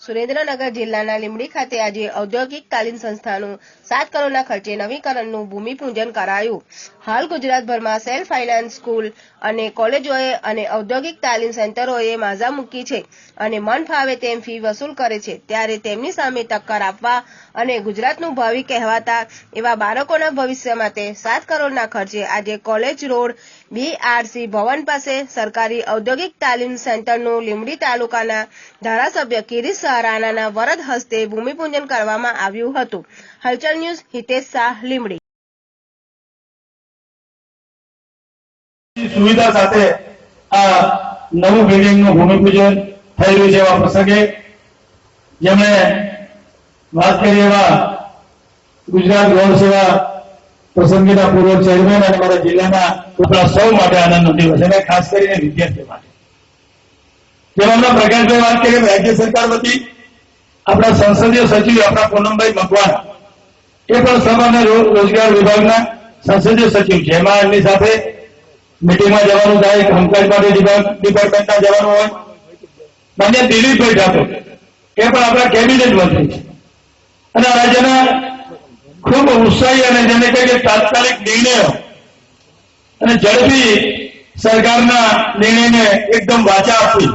સુરેન્દ્રનગર જિલ્લાના લીંબડી ખાતે આજે ઔદ્યોગિક તાલીમ સંસ્થાનું સાત કરોડના ખર્ચે નવીકરણનું ભૂમિપૂજન કરાયું. હાલ ગુજરાતભરમાં સેલ્ફ ફાઇનાન્સ સ્કૂલ અને કોલેજોએ અને ઔદ્યોગિક તાલીમ સેન્ટરોએ માઝા મૂકી છે અને મન ફાવે તેમ ફી વસૂલ કરે છે. ત્યારે તેમની સામે ટક્કર આપવા અને ગુજરાતનું ભાવિ કહેવાતા એવા બાળકોના ભવિષ્ય માટે સાત કરોડના ખર્ચે આજે કોલેજ રોડ બીઆરસી ભવન પાસે સરકારી ઔદ્યોગિક તાલીમ સેન્ટરનું લીંબડી તાલુકાના ધારાસભ્ય કિરીટ રાણાના વરદ હસ્તે ભૂમિપૂજન કરવામાં આવ્યું હતું. હલચલ ન્યૂઝ હિતેશ શાહ લીમડી સુવિધા સાથે આ નવું બિલ્ડિંગનું ભૂમિપૂજન થયેલું છે એવા પ્રસંગે જેમણે વાત કરી એવા ગુજરાત ગૌણ સેવા પ્રસંગીના પૂર્વ ચેરમેન અને મારા જિલ્લાના સૌ માટે આનંદનો દિવસ અને ખાસ કરીને વિદ્યાર્થીઓ માટે. જેમ હમણાં પ્રકાશભાઈ વાત કરી રાજ્ય સરકાર વતી આપણા સંસદીય સચિવ, આપણા પૂનમભાઈ મકવાણા, એ પણ સભાના રોજગાર વિભાગના સંસદીય સચિવ છે. એમાં એમની સાથે મિટિંગમાં જવાનું થાય કામકાજ માટે ડિપાર્ટમેન્ટમાં જવાનું હોય. માન્ય દિલીપભાઈ ઠાકોર, એ પણ આપણા કેબિનેટ મંત્રી છે. અને રાજ્યના ખૂબ ઉત્સાહી અને જેને કહે કે તાત્કાલિક નિર્ણયો અને ઝડપી સરકારના નિર્ણયને એકદમ વાચા આપી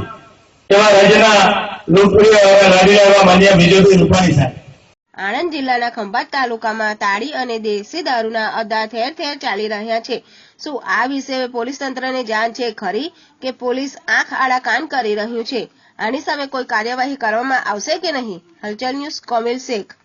આણંદ જિલ્લાના ખંભાત તાલુકામાં તાળી અને દેશી દારૂના અદા ઠેર ઠેર ચાલી રહ્યા છે. શું આ વિશે પોલીસ તંત્રને જાણ છે ખરી કે પોલીસ આંખ આડા કાન કરી રહ્યું છે? આની સામે કોઈ કાર્યવાહી કરવામાં આવશે કે નહીં? હલચલ ન્યૂઝ કોમિલ શેખ.